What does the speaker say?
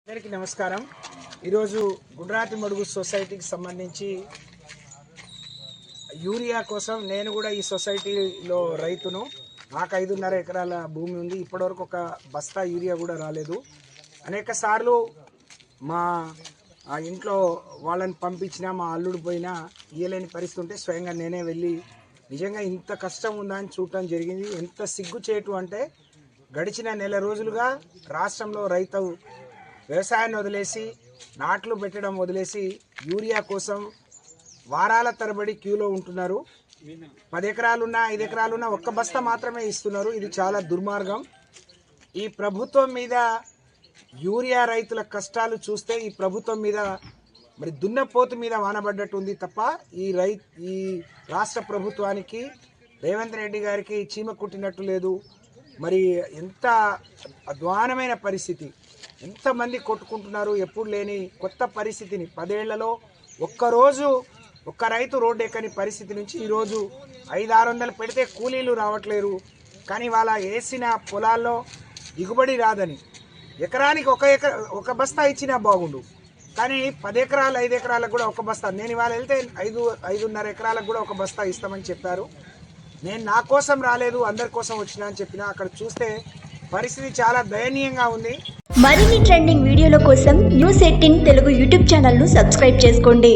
అందరికీ నమస్కారం. ఈరోజు గుజరాతి మడుగు సొసైటీకి సంబంధించి యూరియా కోసం నేను కూడా ఈ సొసైటీలో రైతును. నాకు ఐదున్నర ఎకరాల భూమి ఉంది. ఇప్పటివరకు ఒక బస్తా యూరియా కూడా రాలేదు. అనేక సార్లు మా ఆ ఇంట్లో వాళ్ళని పంపించినా మా అల్లుడు పోయినా ఇయ్యలేని పరిస్థితి ఉంటే స్వయంగా నేనే వెళ్ళి నిజంగా ఇంత కష్టం ఉందా అని చూడటం జరిగింది. ఎంత సిగ్గుచేటు అంటే గడిచిన నెల రోజులుగా రాష్ట్రంలో రైతు వ్యవసాయాన్ని వదిలేసి నాట్లు పెట్టడం వదిలేసి యూరియా కోసం వారాల తరబడి క్యూలో ఉంటున్నారు. పది ఎకరాలున్నా ఐదు ఎకరాలున్నా ఒక్క బస్తా మాత్రమే ఇస్తున్నారు. ఇది చాలా దుర్మార్గం. ఈ ప్రభుత్వం మీద యూరియా రైతుల కష్టాలు చూస్తే ఈ ప్రభుత్వం మీద మరి దున్నపోతు మీద వానబడ్డట్టు ఉంది తప్ప ఈ రై ఈ రాష్ట్ర ప్రభుత్వానికి రేవంత్ రెడ్డి గారికి చీమ కుట్టినట్టు లేదు. మరి ఎంత అధ్వానమైన పరిస్థితి. ఎంతమంది కొట్టుకుంటున్నారు ఎప్పుడు లేని కొత్త పరిస్థితిని. పదేళ్ళలో ఒక్కరోజు ఒక్క రైతు రోడ్డు ఎక్కని పరిస్థితి నుంచి ఈరోజు ఐదు ఆరు వందలు పెడితే కూలీలు రావట్లేరు. కానీ వాళ్ళ వేసిన పొలాల్లో దిగుబడి రాదని. ఎకరానికి ఒక ఎకర ఒక బస్తా ఇచ్చినా బాగుండు. కానీ పది ఎకరాలు ఐదు ఎకరాలకు కూడా ఒక బస్తా. నేను ఇవాళ వెళ్తే ఐదు ఐదున్నర ఎకరాలకు కూడా ఒక బస్తా ఇస్తామని చెప్పారు. నేను నా కోసం రాలేదు అందరి కోసం వచ్చినా అని చెప్పిన. అక్కడ చూస్తే పరిస్థితి చాలా దయనీయంగా ఉంది. మరిన్ని ట్రెండింగ్ వీడియోల కోసం న్యూస్ ఎయిటీన్ తెలుగు యూట్యూబ్ ఛానల్ను సబ్స్క్రైబ్ చేసుకోండి.